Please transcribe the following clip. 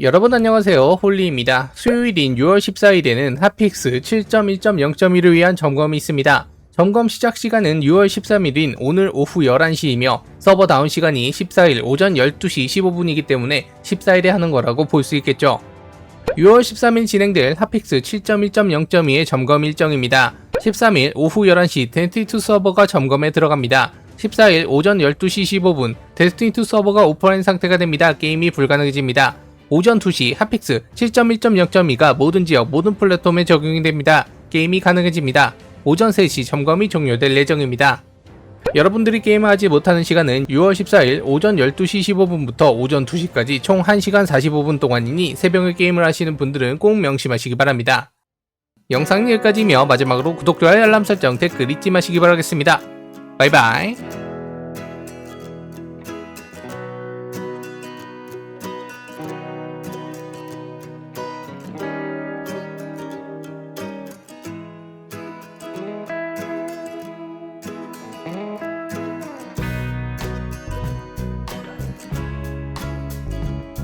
여러분 안녕하세요 홀리입니다. 수요일인 6월 14일에는 핫픽스 7.1.0.1을 위한 점검이 있습니다. 점검 시작 시간은 6월 13일인 오늘 오후 11시이며 서버 다운 시간이 14일 오전 12시 15분이기 때문에 14일에 하는 거라고 볼 수 있겠죠. 6월 13일 진행될 핫픽스 7.1.0.2의 점검 일정입니다. 13일 오후 11시 데스티니2 서버가 점검에 들어갑니다. 14일 오전 12시 15분 데스티니2 서버가 오픈한 상태가 됩니다. 게임이 불가능해집니다. 오전 2시 핫픽스 7.1.0.2가 모든 지역 모든 플랫폼에 적용이 됩니다. 게임이 가능해집니다. 오전 3시 점검이 종료될 예정입니다. 여러분들이 게임을 하지 못하는 시간은 6월 14일 오전 12시 15분부터 오전 2시까지 총 1시간 45분 동안이니 새벽에 게임을 하시는 분들은 꼭 명심하시기 바랍니다. 영상은 여기까지며 마지막으로 구독, 좋아요, 알람 설정, 댓글 잊지 마시기 바라겠습니다. 바이바이.